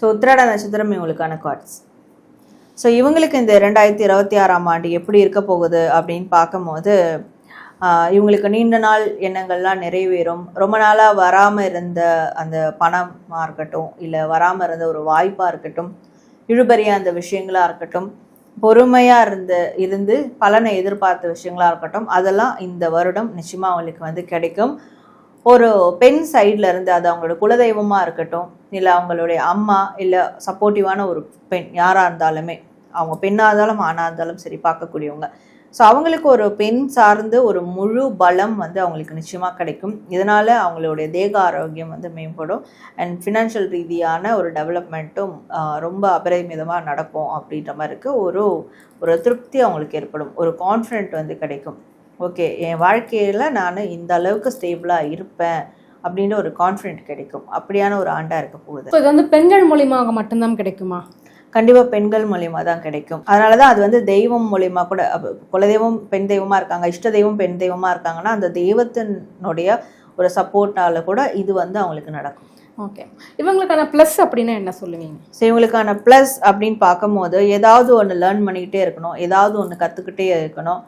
So உத்திராட நட்சத்திரம் இவங்களுக்கான கார்ட்ஸ் ஸோ இவங்களுக்கு இந்த ரெண்டாயிரத்தி இருபத்தி ஆறாம் ஆண்டு எப்படி இருக்க போகுது அப்படின்னு பார்க்கும்போது இவங்களுக்கு நீண்ட நாள் எண்ணங்கள்லாம் நிறைவேறும். ரொம்ப நாளாக வராமல் இருந்த அந்த பணமாக இருக்கட்டும் இல்லை வராமல் இருந்த ஒரு வாய்ப்பாக இருக்கட்டும் இழுபறியாக அந்த விஷயங்களாக இருக்கட்டும் பொறுமையாக இருந்து இருந்து பலனை எதிர்பார்த்த விஷயங்களாக இருக்கட்டும் அதெல்லாம் இந்த வருடம் நிச்சயமாக அவங்களுக்கு வந்து கிடைக்கும். ஒரு பெண் சைடில் இருந்து அது அவங்களோட குலதெய்வமாக இருக்கட்டும் இல்லை அவங்களுடைய அம்மா இல்லை சப்போர்ட்டிவான ஒரு பெண் யாராக இருந்தாலுமே அவங்க பெண்ணாக இருந்தாலும் ஆணாக இருந்தாலும் சரி பார்க்கக்கூடியவங்க. ஸோ அவங்களுக்கு ஒரு பெண் சார்ந்து ஒரு முழு பலம் வந்து அவங்களுக்கு நிச்சயமாக கிடைக்கும். இதனால் அவங்களுடைய தேக ஆரோக்கியம் வந்து மேம்படும். அண்ட் ஃபினான்ஷியல் ரீதியான ஒரு டெவலப்மெண்ட்டும் ரொம்ப அபரிமிதமாக நடக்கும் அப்படின்ற மாதிரி இருக்குது ஒரு ஒரு திருப்தி அவங்களுக்கு ஏற்படும். ஒரு கான்ஃபிடென்ட் வந்து கிடைக்கும். ஓகே என் வாழ்க்கையில் நான் இந்த அளவுக்கு ஸ்டேபிளாக இருப்பேன் அப்படின்ற ஒரு கான்ஃபிடென்ட் கிடைக்கும். அப்படியான ஒரு ஆண்டாக இருக்க போகுது. இது வந்து பெண்கள் மூலியமாக மட்டும்தான் கிடைக்குமா? கண்டிப்பாக பெண்கள் மூலியமாக தான் கிடைக்கும். அதனால தான் அது வந்து தெய்வம் மூலியமாக கூட குலதெய்வம் பெண் தெய்வமாக இருக்காங்க இஷ்ட தெய்வம் பெண் தெய்வமாக இருக்காங்கன்னா அந்த தெய்வத்தினுடைய ஒரு சப்போர்ட்டால கூட இது வந்து அவங்களுக்கு நடக்கும். ஓகே இவங்களுக்கான ப்ளஸ் அப்படின்னா என்ன சொல்லுவீங்க? ஸோ இவங்களுக்கான ப்ளஸ் அப்படின்னு பார்க்கும்போது ஏதாவது ஒன்று லேர்ன் பண்ணிக்கிட்டே இருக்கணும் ஏதாவது ஒன்று கற்றுக்கிட்டே இருக்கணும்.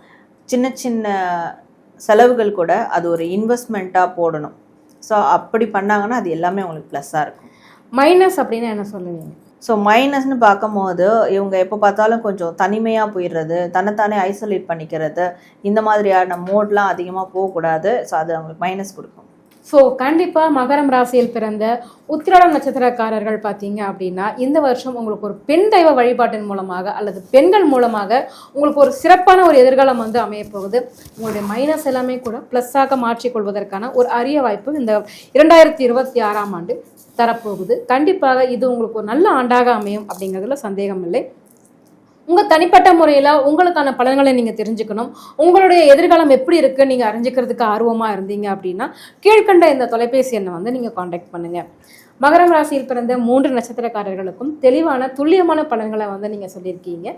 சின்ன சின்ன செலவுகள் கூட அது ஒரு இன்வெஸ்ட்மெண்ட்டாக போடணும். ஸோ அப்படி பண்ணாங்கன்னா அது எல்லாமே அவங்களுக்கு ப்ளஸ்ஸாக இருக்கும். மைனஸ் அப்படின்னா என்ன சொல்லுவீங்க? ஸோ மைனஸ்னு பார்க்கும்போது இவங்க எப்போ பார்த்தாலும் கொஞ்சம் தனிமையாக போயிடுறது தன்னைத்தானே ஐசோலேட் பண்ணிக்கிறது இந்த மாதிரியான மோட்லாம் அதிகமாக போகக்கூடாது. ஸோ அது அவங்களுக்கு மைனஸ் கொடுக்கும். ஸோ கண்டிப்பாக மகரம் ராசியில் பிறந்த உத்திராடம் நட்சத்திரக்காரர்கள் பார்த்தீங்க அப்படின்னா இந்த வருஷம் உங்களுக்கு ஒரு பெண் தெய்வ வழிபாட்டின் மூலமாக அல்லது பெண்கள் மூலமாக உங்களுக்கு ஒரு சிறப்பான ஒரு எதிர்காலம் வந்து அமையப்போகுது உங்களுடைய மைனஸ் எல்லாமே கூட ப்ளஸ்ஸாக மாற்றிக்கொள்வதற்கான ஒரு அரிய வாய்ப்பு இந்த இரண்டாயிரத்தி இருபத்தி ஆறாம் ஆண்டு தரப்போகுது. கண்டிப்பாக இது உங்களுக்கு ஒரு நல்ல ஆண்டாக அமையும் அப்படிங்கிறதுல சந்தேகம் இல்லை உங்கள் தனிப்பட்ட முறையில் உங்களுக்கான பலன்களை நீங்கள் தெரிஞ்சுக்கணும். உங்களுடைய எதிர்காலம் எப்படி இருக்குது நீங்கள் அறிஞ்சிக்கிறதுக்கு ஆர்வமாக இருந்தீங்க அப்படின்னா கீழ்கண்ட இந்த தொலைபேசி எண்ணை வந்து நீங்கள் காண்டாக்ட் பண்ணுங்கள் மகரம் ராசியில் பிறந்த மூன்று நட்சத்திரக்காரர்களுக்கும் தெளிவான துல்லியமான பலன்களை வந்து நீங்கள் சொல்லியிருக்கீங்க.